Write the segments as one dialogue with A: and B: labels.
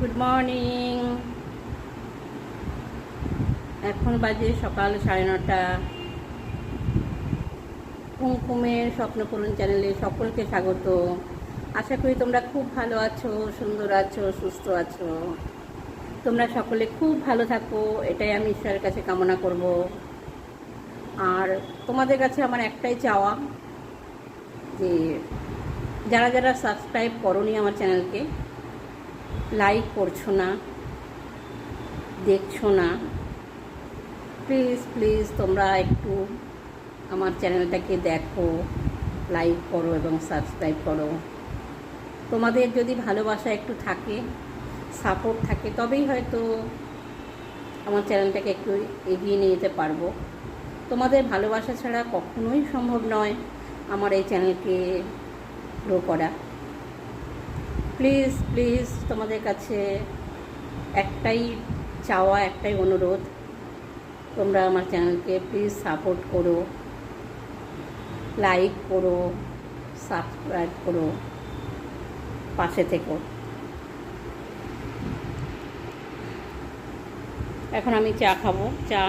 A: Good morning এখন বাজে সকাল সাড়ে নটা। কুমকুমের স্বপ্নপূরণ চ্যানেলে সকলকে স্বাগত। আশা করি তোমরা খুব ভালো আছো, সুন্দর আছো, সুস্থ আছো। তোমরা সকলে খুব ভালো থাকো, এটাই আমি ঈশ্বরের কাছে কামনা করব। আর তোমাদের কাছে আমার একটাই চাওয়া, যে যারা যারা সাবস্ক্রাইব করনি আমার চ্যানেলকে লাইক করছ না, দেখছ না প্লিজ প্লিজ তোমরা একটু আমার চ্যানেলটাকে দেখো লাইক করো এবং সাবস্ক্রাইব করো। তোমাদের যদি ভালোবাসা একটু থাকে সাপোর্ট থাকে, তবেই হয়তো আমার চ্যানেলটাকে একটু এগিয়ে নিয়ে যেতে পারব। তোমাদের ভালোবাসা ছাড়া কখনোই সম্ভব নয় আমার এই চ্যানেলকে গ্রো করা। প্লিজ প্লিজ তোমাদের কাছে একটাই চাওয়া, একটাই অনুরোধ। তোমরা আমার চ্যানেলকে প্লিজ সাপোর্ট করো, লাইক করো, সাবস্ক্রাইব করো, পাশে থেকো। এখন আমি চা খাব, চা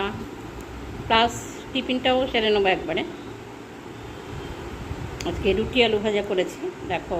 A: প্লাস টিফিনটাও সেরে নেব একবারে। আজকে রুটি আলু ভাজা করেছি, দেখো।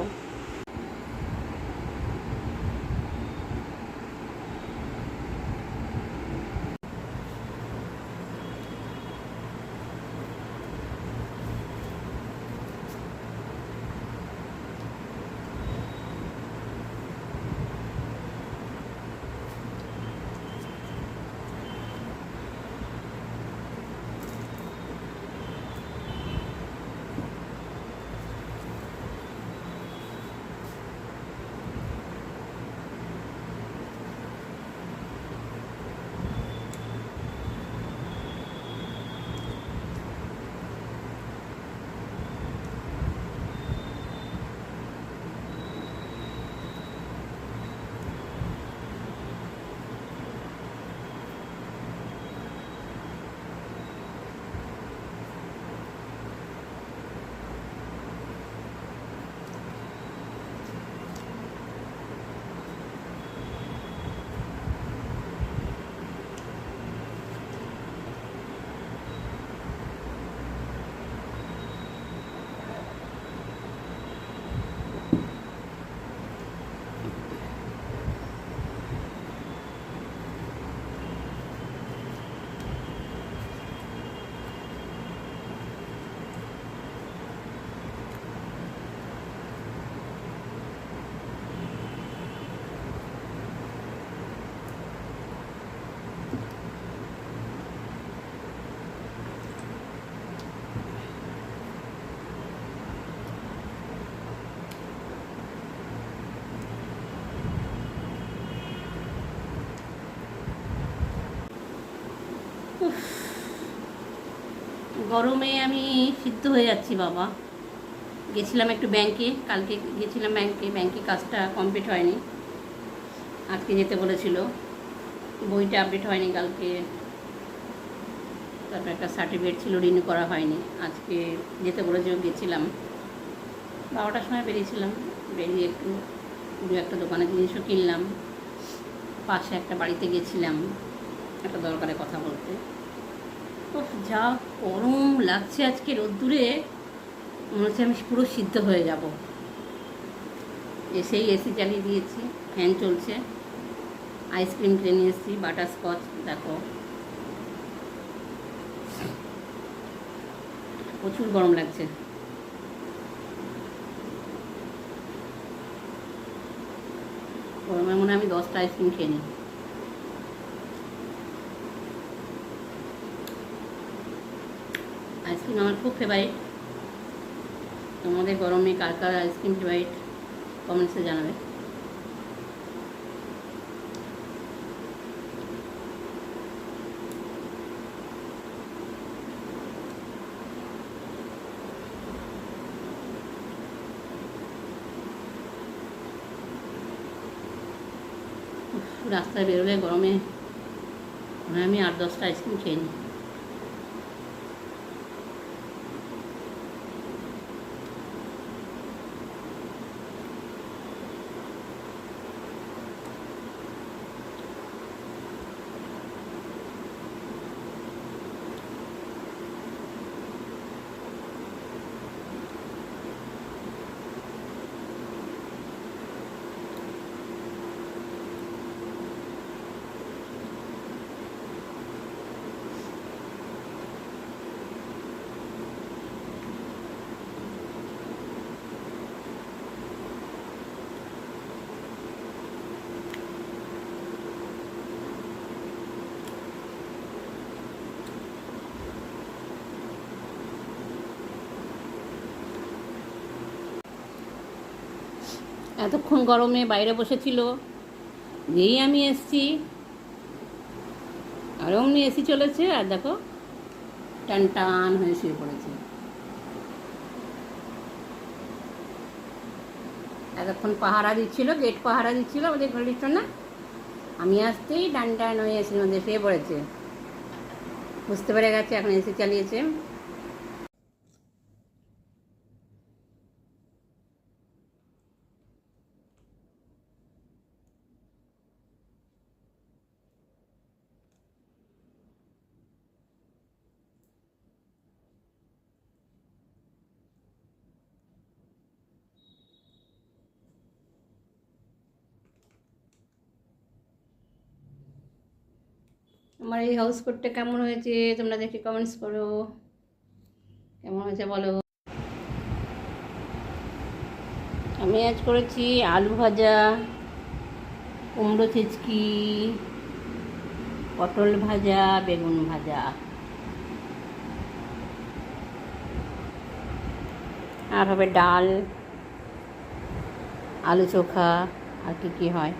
A: গরমে আমি সিদ্ধ হয়ে যাচ্ছি, বাবা। গেছিলাম একটু ব্যাংকে, কালকে গেছিলাম ব্যাংকে ব্যাংকে কাজটা কমপ্লিট হয়নি। আজকে যেতে বলেছিল। বইটা আপডেট হয়নি কালকে। তারপর একটা সার্টিফিকেট ছিল রিনিউ করা হয়নি। আজকে যেতে বলেছিল, গেছিলাম। বারোটার সময় বেরিয়েছিলাম। বেরিয়ে একটু দু একটা দোকানে জিনিসও কিনলাম। পাশে একটা বাড়িতে গেছিলাম, একটা দরকারে কথা বলতে। যা গরম লাগছে আজকে রোদ্দুরে, মনে হচ্ছে আমি পুরো সিদ্ধ হয়ে যাব। এসেই এসি চালিয়ে দিয়েছি ফ্যান চলছে। আইসক্রিম কিনে নিয়ে এসেছি বাটার স্কচ দেখো। প্রচুর গরম লাগছে। গরমে মনে হয় আমি দশটা আইসক্রিম খেয়ে নিই। আইসক্রিম আমার খুব ফেভারিট তোমাদের গরমে কার কার আইসক্রিম ফেভারিট কমেন্টসে জানাবে। রাস্তায় বেরোলে গরমে। আমি আট দশটা আইসক্রিম খেয়ে নিই। এতক্ষণ গরমে বাইরে বসেছিল। যেই আমি এসছি, আর অমনি এসি চলেছে, আর দেখো, টান টান হয়ে শুয়ে পড়েছে। এতক্ষণ পাহারা দিচ্ছিল গেট পাহারা দিচ্ছিল আমাদের ঘড়ির না আমি আসতেই ডান টান হয়ে এসির মধ্যে শুয়ে পড়েছে। বুঝতে পেরে গেছে, এখন এসি চালিয়েছে। আমার এই হাউস কোটটা কেমন হয়েছে? তোমরা দেখে কমেন্টস করো। কেমন হয়েছে বলো? আমি আজ করেছি আলু ভাজা, কুমড়ো চিচকি পটল ভাজা, বেগুন ভাজা। আর হবে ডাল, আলু চোখা, আর কি কি হয়?